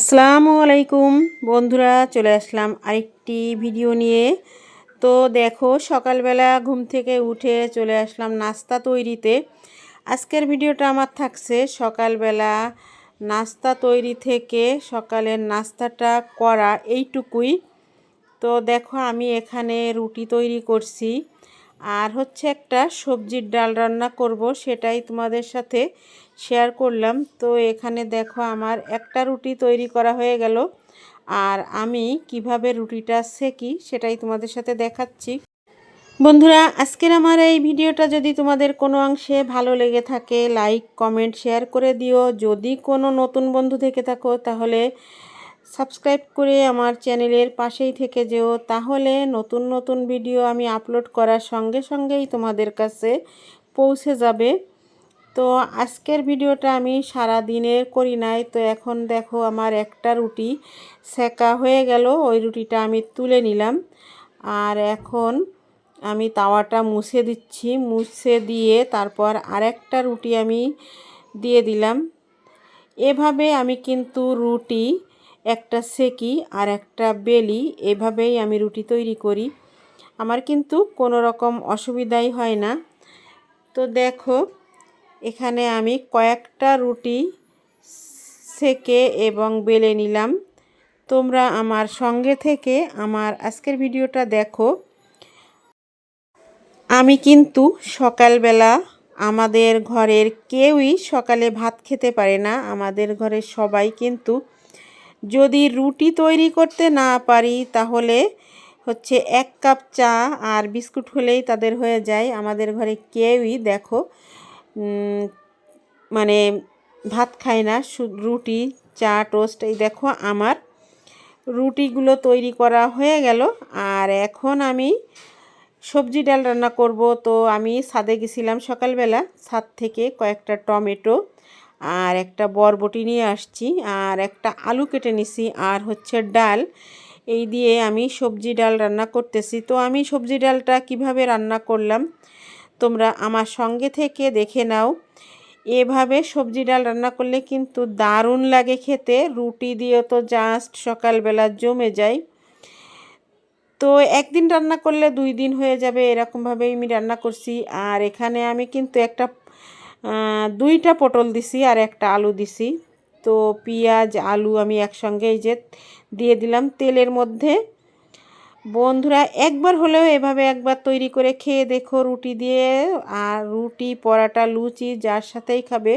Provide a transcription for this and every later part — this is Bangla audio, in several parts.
আসসালামু আলাইকুম বন্ধুরা, চলে আসলাম আরেকটি ভিডিও নিয়ে। তো দেখো, সকালবেলা ঘুম থেকে উঠে চলে আসলাম নাস্তা তৈরিতে। আজকের ভিডিওটা আমার থাকছে সকালবেলা নাস্তা তৈরি থেকে সকালের নাস্তাটা করা এইটুকুই। তো দেখো, আমি এখানে রুটি তৈরি করছি। আর হচ্ছে একটা সবজির ডাল রান্না করব, সেটাই তোমাদের সাথে শেয়ার করলাম। তো এখানে দেখো আমার একটা রুটি তৈরি করা হয়ে গেল। আর আমি কীভাবে রুটিটা সেকি সেটাই তোমাদের সাথে দেখাচ্ছি। বন্ধুরা, আজকের আমার এই ভিডিওটা যদি তোমাদের কোনো অংশে ভালো লেগে থাকে লাইক কমেন্ট শেয়ার করে দিও। যদি কোনো নতুন বন্ধু থেকে থাকো, তাহলে সাবস্ক্রাইব করে আমার চ্যানেলের পাশেই থেকে যেও। তাহলে নতুন নতুন ভিডিও আমি আপলোড করার সঙ্গে সঙ্গেই তোমাদের কাছে পৌঁছে যাবে। তো আজকের ভিডিওটা আমি সারা দিনের করি নাই। তো এখন দেখো আমার একটা রুটি সেকা হয়ে গেল। ওই রুটিটা আমি তুলে নিলাম। আর এখন আমি তাওয়াটা মুছে দিচ্ছি। মুছে দিয়ে তারপর আরেকটা রুটি আমি দিয়ে দিলাম। এভাবে আমি কিন্তু রুটি একটা সেকি আর একটা বেলি, এভাবেই আমি রুটি তৈরি করি। আমার কিন্তু কোনো রকম অসুবিধাই হয় না। তো দেখো, এখানে আমি কয়েকটা রুটি সেকে এবং বেলে নিলাম। তোমরা আমার সঙ্গে থেকে আমার আজকের ভিডিওটা দেখো। আমি কিন্তু সকালবেলা আমাদের ঘরের কেউই সকালে ভাত খেতে পারে না। আমাদের ঘরের সবাই কিন্তু যদি রুটি তৈরি করতে না পারি, তাহলে হচ্ছে এক কাপ চা আর বিস্কুট হলেই তাদের হয়ে যায়। আমাদের ঘরে কেউই দেখো মানে ভাত খায় না। রুটি, চা, টোস্ট, এই দেখো আমার রুটিগুলো তৈরি করা হয়ে গেল। আর এখন আমি সবজি ডাল রান্না করব। তো আমি ছাদে গেছিলাম সকালবেলা। ছাদ থেকে কয়েকটা টমেটো আর একটা বরবটি নিয়ে আসছি, আর একটা আলু কেটে নিছি, আর হচ্ছে ডাল। এই দিয়ে আমি সবজি ডাল রান্না করতেছি। তো আমি সবজি ডালটা কীভাবে রান্না করলাম, তোমরা আমার সঙ্গে থেকে দেখে নাও। এভাবে সবজি ডাল রান্না করলে কিন্তু দারুণ লাগে খেতে, রুটি দিয়ে তো জাস্ট সকালবেলা জমে যায়। তো একদিন রান্না করলে দুই দিন হয়ে যাবে, এরকমভাবেই আমি রান্না করছি। আর এখানে আমি কিন্তু একটা দুইটা পটল দিছি আর একটা আলু দিছি। তো পেঁয়াজ, আলু আমি একসঙ্গে এই যে দিয়ে দিলাম তেলের মধ্যে। বন্ধুরা, একবার হলেও এভাবে একবার তৈরি করে খেয়ে দেখো রুটি দিয়ে। আর রুটি, পরাটা, লুচি, যার সাথেই খাবে।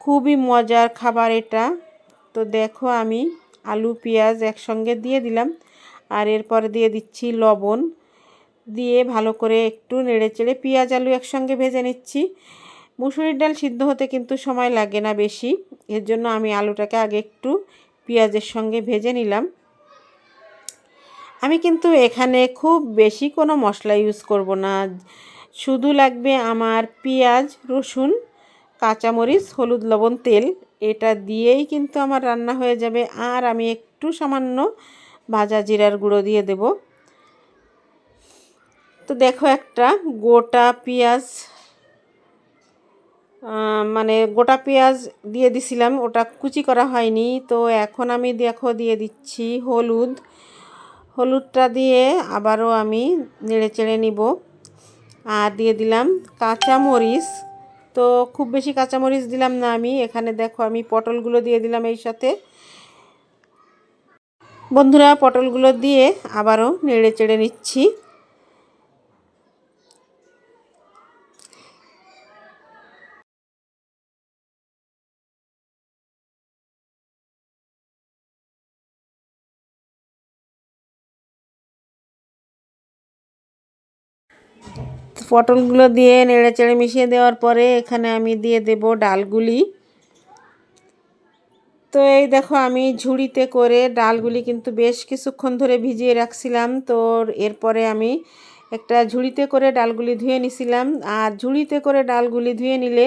খুবই মজার খাবার এটা। তো দেখো আমি আলু, পেঁয়াজ একসঙ্গে দিয়ে দিলাম। আর এরপর দিয়ে দিচ্ছি লবণ। দিয়ে ভালো করে একটু নেড়ে চেড়ে পেঁয়াজ, আলু একসঙ্গে ভেজে নিচ্ছি। মুসুরির ডাল সিদ্ধ হতে কিন্তু সময় লাগে না বেশি। এর জন্য আমি আলুটাকে আগে একটু পেঁয়াজের সঙ্গে ভেজে নিলাম। আমি কিন্তু এখানে খুব বেশি কোনো মশলা ইউজ করব না। শুধু লাগবে আমার পেঁয়াজ, রসুন, কাঁচামরিচ, হলুদ, লবণ, তেল। এটা দিয়েই কিন্তু আমার রান্না হয়ে যাবে। আর আমি একটু সামান্য ভাজা জিরার গুঁড়ো দিয়ে দেব। তো দেখো একটা গোটা পেঁয়াজ মানে গোটা পেঁয়াজ দিয়ে দিছিলাম, ওটা কুচি করা হয়নি। তো এখন আমি দেখো দিয়ে দিচ্ছি হলুদ। হলুদটা দিয়ে আবারও আমি নেড়ে চেড়ে নিব। আর দিয়ে দিলাম কাঁচা মরিচ তো খুব বেশি কাঁচামরিচ দিলাম না আমি। এখানে দেখো আমি পটলগুলো দিয়ে দিলাম এই সাথে। বন্ধুরা, পটলগুলো দিয়ে আবারও নেড়ে চেড়ে নিচ্ছি। পটলগুলো দিয়ে নেড়েচেড়ে মিশিয়ে দেওয়ার পরে এখানে আমি দিয়ে দেব ডালগুলি। তো এই দেখো আমি ঝুড়িতে করে ডালগুলি কিন্তু বেশ কিছুক্ষণ ধরে ভিজিয়ে রাখছিলাম। তো এরপরে আমি একটা ঝুড়িতে করে ডালগুলি ধুয়ে নিছিলাম। আর ঝুড়িতে করে ডালগুলি ধুয়ে নিলে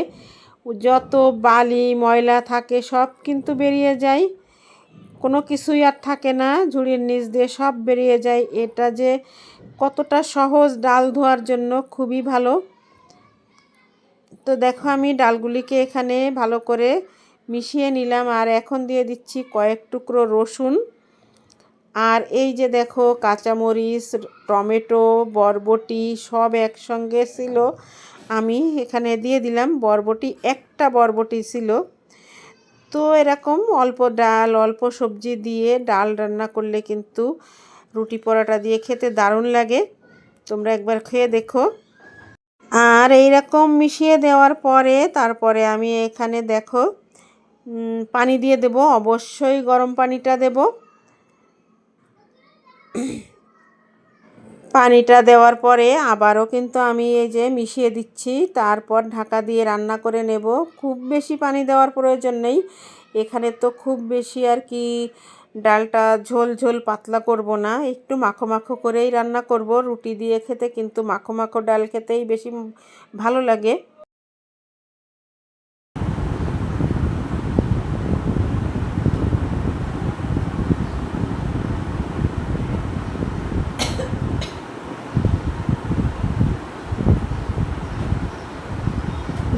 যত বালি, ময়লা থাকে সব কিন্তু বেরিয়ে যায়। কোনো কিছুই আর থাকে না। ঝুড়ির নিচ দিয়ে সব বেরিয়ে যায়। এটা যে কতটা সহজ ডাল ধোয়ার জন্য খুবই ভালো। তো দেখো আমি ডালগুলিকে এখানে ভালো করে মিশিয়ে নিলাম আর এখন দিয়ে দিচ্ছি কয়েক টুকরো রসুন। আর এই যে দেখো কাঁচামরিচ, টমেটো, বরবটি সব একসঙ্গে ছিল। আমি এখানে দিয়ে দিলাম বরবটি, একটা বরবটি ছিল। তো এরকম অল্প ডাল, অল্প সবজি দিয়ে ডাল রান্না করলে কিন্তু রুটি পরোটা দিয়ে খেতে দারুণ লাগে। তোমরা একবার খেয়ে দেখো। আর এই রকম মিশিয়ে দেওয়ার পরে তারপরে আমি এখানে দেখো পানি দিয়ে দেব। অবশ্যই গরম পানিটা দেব। পানিটা দেওয়ার পরে আবারও কিন্তু আমি এই যে মিশিয়ে দিচ্ছি। তারপর ঢাকা দিয়ে রান্না করে নেব। খুব বেশি পানি দেওয়ার প্রয়োজন নেই। এখানে তো খুব বেশি আর কি ডালটা ঝোল ঝোল পাতলা করব না, একটু মাখো মাখো করেই রান্না করব। রুটি দিয়ে খেতে কিন্তু মাখো মাখো ডাল খেতেই বেশি ভালো লাগে।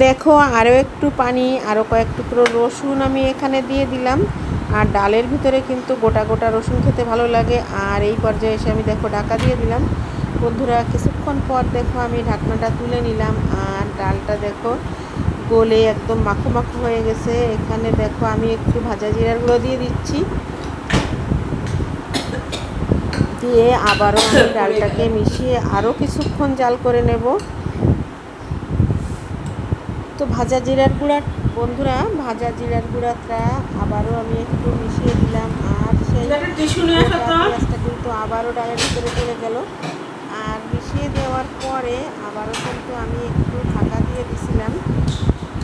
দেখো, আরও একটু পানি, আরও কয়েক টুকরো রসুন আমি এখানে দিয়ে দিলাম। আর ডালের ভিতরে কিন্তু গোটা গোটা রসুন খেতে ভালো লাগে। আর এই পর্যায়ে এসে আমি দেখো ঢাকা দিয়ে দিলাম। বন্ধুরা, কিছুক্ষণ পর দেখো আমি ঢাকনাটা তুলে নিলাম। আর ডালটা দেখো গলে একদম মাখো মাখো হয়ে গেছে। এখানে দেখো আমি একটু ভাজা জিরার গুঁড়ো দিয়ে দিচ্ছি। দিয়ে আবারও আমি ডালটাকে মিশিয়ে আরও কিছুক্ষণ জাল করে নেব। তো ভাজা জিরার গুঁড়া। বন্ধুরা ভাজা জিরার গুঁড়াটা আবারও আমি একটু মিশিয়ে দিলাম। আর সেই পেঁয়াজটা কিন্তু আবারও ডালের ভিতরে চলে গেল। আর মিশিয়ে দেওয়ার পরে আবারও কিন্তু আমি একটু ঢাকা দিয়ে দিছিলাম।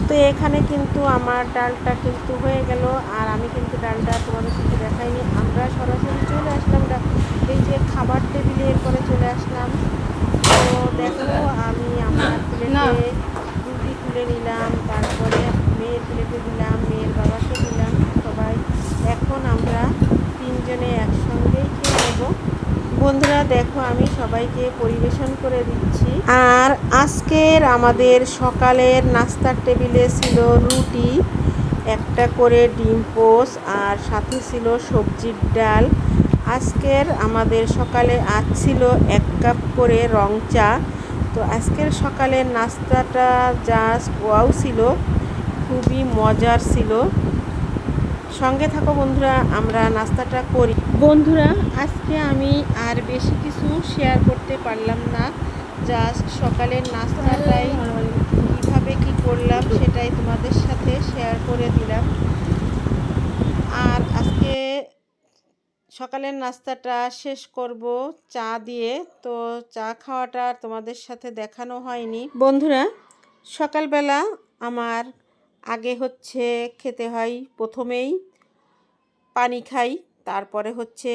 তো এখানে কিন্তু আমার ডালটা কিন্তু হয়ে গেল। আর আমি কিন্তু ডালটা তোমাদের সাথে দেখাইনি। আমরা সরাসরি চলে আসলাম এই যে খাবার টেবিলে এরপরে চলে আসলাম। তো দেখো আমি আমার প্লেটে তুলে নিলাম, তারপরে মেয়ের প্লেটে দিলাম, মেয়ের বাবাকে দিলাম, সবাই। এখন আমরা তিনজনে একসঙ্গেই খেয়ে নেব। বন্ধুরা, দেখো আমি সবাইকে পরিবেশন করে দিচ্ছি। আর আজকের আমাদের সকালের নাস্তার টেবিলে ছিল রুটি, একটা করে ডিম পোস, আর সাথে ছিল সবজির ডাল। আজকের আমাদের সকালে আজ ছিল এক কাপ করে রং চা। তো আজকের সকালের নাস্তাটা জাস্ট ওয়াও ছিল, খুবই মজার ছিল। সঙ্গে থাকো বন্ধুরা, আমরা নাস্তাটা করি। বন্ধুরা, আজকে আমি আর বেশি কিছু শেয়ার করতে পারলাম না। জাস্ট সকালের নাস্তাটাই কীভাবে কি করলাম সেটাই তোমাদের সাথে শেয়ার করে দিলাম। আর আজকে সকালের নাস্তাটা শেষ করব চা দিয়ে। তো চা খাওয়াটা তোমাদের সাথে দেখানো হয়নি। বন্ধুরা, সকালবেলা আমার আগে হচ্ছে খেতে হয় প্রথমেই পানি খাই, তারপরে হচ্ছে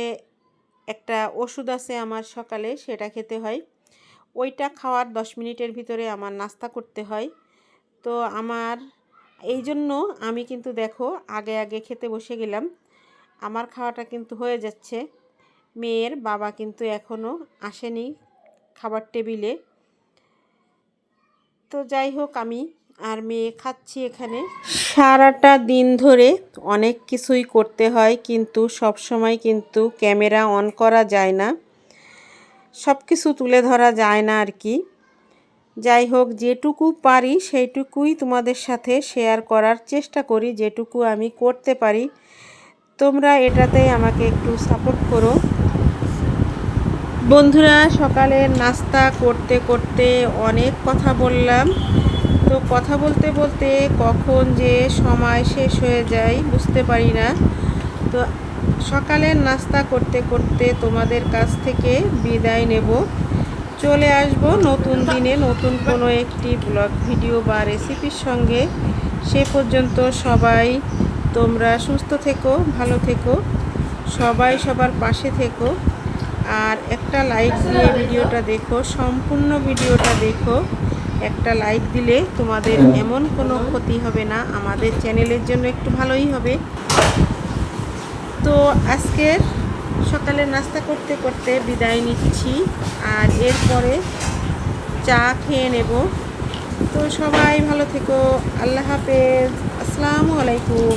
একটা ওষুধ আছে আমার সকালে, সেটা খেতে হয়। ওইটা খাওয়ার দশ মিনিটের ভিতরে আমার নাস্তা করতে হয়। তো আমার এই জন্য আমি কিন্তু দেখো আগে আগে খেতে বসে গেলাম। আমার খাওয়াটা কিন্তু হয়ে যাচ্ছে। মেয়ের বাবা কিন্তু এখনও আসেনি খাবার টেবিলে। তো যাই হোক আমি আর মেয়ে খাচ্ছি এখানে। সারাটা দিন ধরে অনেক কিছুই করতে হয় কিন্তু সব সময় কিন্তু ক্যামেরা অন করা যায় না। সব কিছু তুলে ধরা যায় না আর কি। যাই হোক, যেটুকু পারি সেইটুকুই তোমাদের সাথে শেয়ার করার চেষ্টা করি, যেটুকু আমি করতে পারি। তোমরা এটাতে আমাকে একটু সাপোর্ট করো। বন্ধুরা, সকালে নাস্তা করতে করতে অনেক কথা বললাম। তো কথা বলতে বলতে কখন যে সময় শেষ হয়ে যায় বুঝতে পারি না। তো সকালের নাস্তা করতে করতে তোমাদের কাছ থেকে বিদায় নেব। চলে আসব নতুন দিনে নতুন কোনো একটি ব্লগ ভিডিও বা রেসিপির সঙ্গে। সে পর্যন্ত সবাই তোমরা সুস্থ থেকো, ভালো থেকো, সবাই সবার পাশে থেকো। আর একটা লাইক দিয়ে ভিডিওটা দেখো, সম্পূর্ণ ভিডিওটা দেখো। একটা লাইক দিলে তোমাদের এমন কোনো ক্ষতি হবে না, আমাদের চ্যানেলের জন্য একটু ভালোই হবে। তো আজকের সকালে নাস্তা করতে করতে বিদায় নিচ্ছি, আর এরপরে চা খেয়ে নেব। তো সবাই ভালো থেকো, আল্লাহ হাফেজ, আসসালামু আলাইকুম।